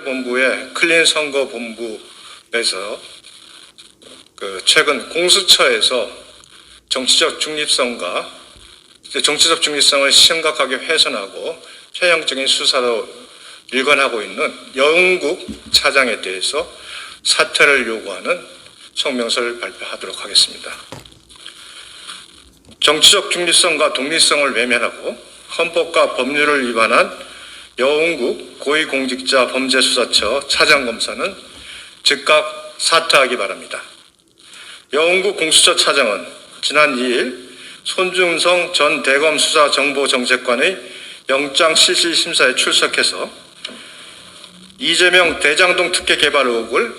본부의 클린 선거 본부에서 그 최근 공수처에서 정치적 중립성과 정치적 중립성을 심각하게 훼손하고 편향적인 수사로 일관하고 있는 영국 차장에 대해서 사퇴를 요구하는 성명서를 발표하도록 하겠습니다. 정치적 중립성과 독립성을 외면하고 헌법과 법률을 위반한 여운국 고위공직자 범죄수사처 차장검사는 즉각 사퇴하기 바랍니다. 여운국 공수처 차장은 지난 2일 손중성 전 대검 수사정보정책관의 영장 실시 심사에 출석해서 이재명 대장동 특혜 개발 의혹을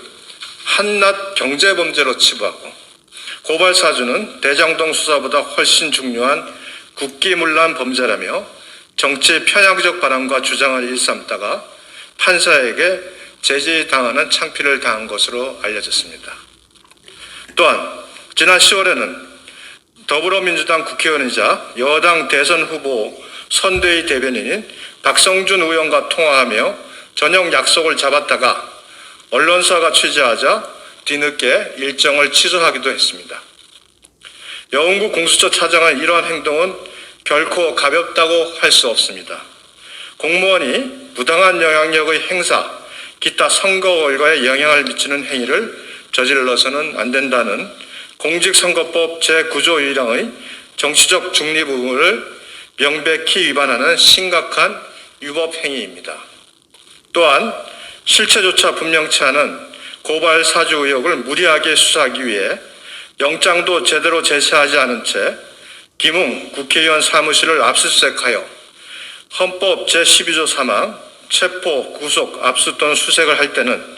한낱 경제범죄로 치부하고 고발 사주는 대장동 수사보다 훨씬 중요한 국기문란 범죄라며 정치 편향적 발언과 주장을 일삼다가 판사에게 제지당하는 창피를 당한 것으로 알려졌습니다. 또한 지난 10월에는 더불어민주당 국회의원이자 여당 대선 후보 선대위 대변인인 박성준 의원과 통화하며 저녁 약속을 잡았다가 언론사가 취재하자 뒤늦게 일정을 취소하기도 했습니다. 여운구 공수처 차장의 이러한 행동은 결코 가볍다고 할 수 없습니다. 공무원이 부당한 영향력의 행사, 기타 선거 결과에 영향을 미치는 행위를 저질러서는 안 된다는 공직선거법 제9조 1항의 정치적 중립 의무를 명백히 위반하는 심각한 위법 행위입니다. 또한 실체조차 분명치 않은 고발 사주 의혹을 무리하게 수사하기 위해 영장도 제대로 제시하지 않은 채 김웅 국회의원 사무실을 압수수색하여 헌법 제12조 3항 체포, 구속, 압수 또는 수색을 할 때는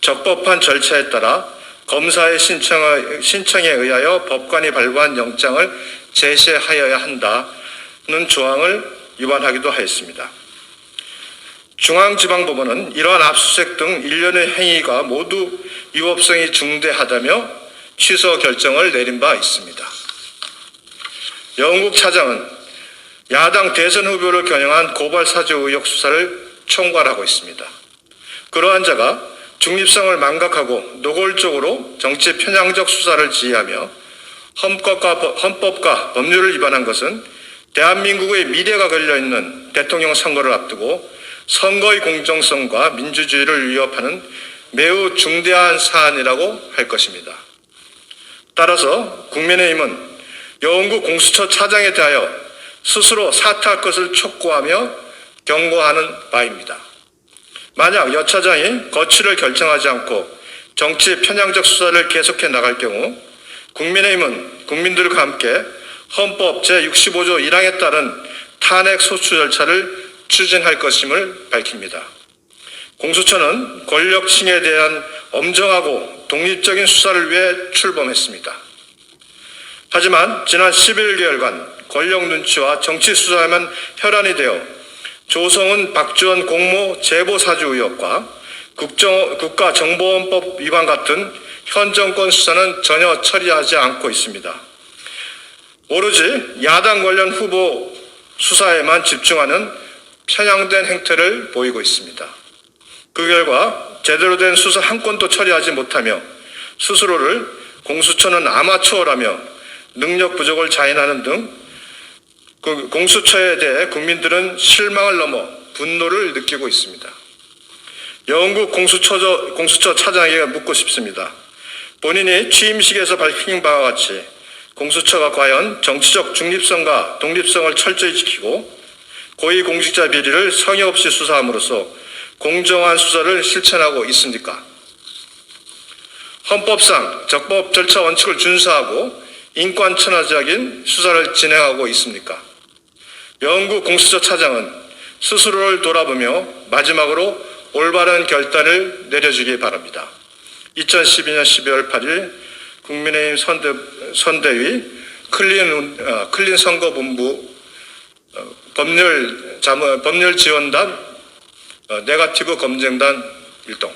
적법한 절차에 따라 검사의 신청에, 신청에 의하여 법관이 발부한 영장을 제시하여야 한다는 조항을 위반하기도 하였습니다. 중앙지방법원은 이러한 압수수색 등 일련의 행위가 모두 위법성이 중대하다며 취소 결정을 내린 바 있습니다. 영국 차장은 야당 대선 후보를 겨냥한 고발 사주 의혹 수사를 총괄하고 있습니다. 그러한 자가 중립성을 망각하고 노골적으로 정치 편향적 수사를 지휘하며 헌법과, 헌법과 법률을 위반한 것은 대한민국의 미래가 걸려있는 대통령 선거를 앞두고 선거의 공정성과 민주주의를 위협하는 매우 중대한 사안이라고 할 것입니다. 따라서 국민의힘은 여운구 공수처 차장에 대하여 스스로 사퇴할 것을 촉구하며 경고하는 바입니다. 만약 여 차장이 거취를 결정하지 않고 정치 편향적 수사를 계속해 나갈 경우 국민의힘은 국민들과 함께 헌법 제65조 1항에 따른 탄핵 소추 절차를 추진할 것임을 밝힙니다. 공수처는 권력층에 대한 엄정하고 독립적인 수사를 위해 출범했습니다. 하지만 지난 11개월간 권력 눈치와 정치 수사에만 혈안이 되어 조성은 박지원 공모 제보 사주 의혹과 국정, 국가정보원법 위반 같은 현 정권 수사는 전혀 처리하지 않고 있습니다. 오로지 야당 관련 후보 수사에만 집중하는 편향된 행태를 보이고 있습니다. 그 결과 제대로 된 수사 한 건도 처리하지 못하며 스스로를 공수처는 아마추어라며 능력 부족을 자인하는 등 그 공수처에 대해 국민들은 실망을 넘어 분노를 느끼고 있습니다. 영국 공수처, 공수처 차장에게 묻고 싶습니다. 본인이 취임식에서 밝힌 바와 같이 공수처가 과연 정치적 중립성과 독립성을 철저히 지키고 고위공직자 비리를 성의 없이 수사함으로써 공정한 수사를 실천하고 있습니까? 헌법상 적법 절차 원칙을 준수하고 인권 천하적인 수사를 진행하고 있습니까? 영국 공수처 차장은 스스로를 돌아보며 마지막으로 올바른 결단을 내려주기 바랍니다. 2012년 12월 8일 국민의힘 선대, 선대위 클린, 어, 클린 선거본부 어, 법률 자문, 법률 지원단 어, 네가티브 검증단 일동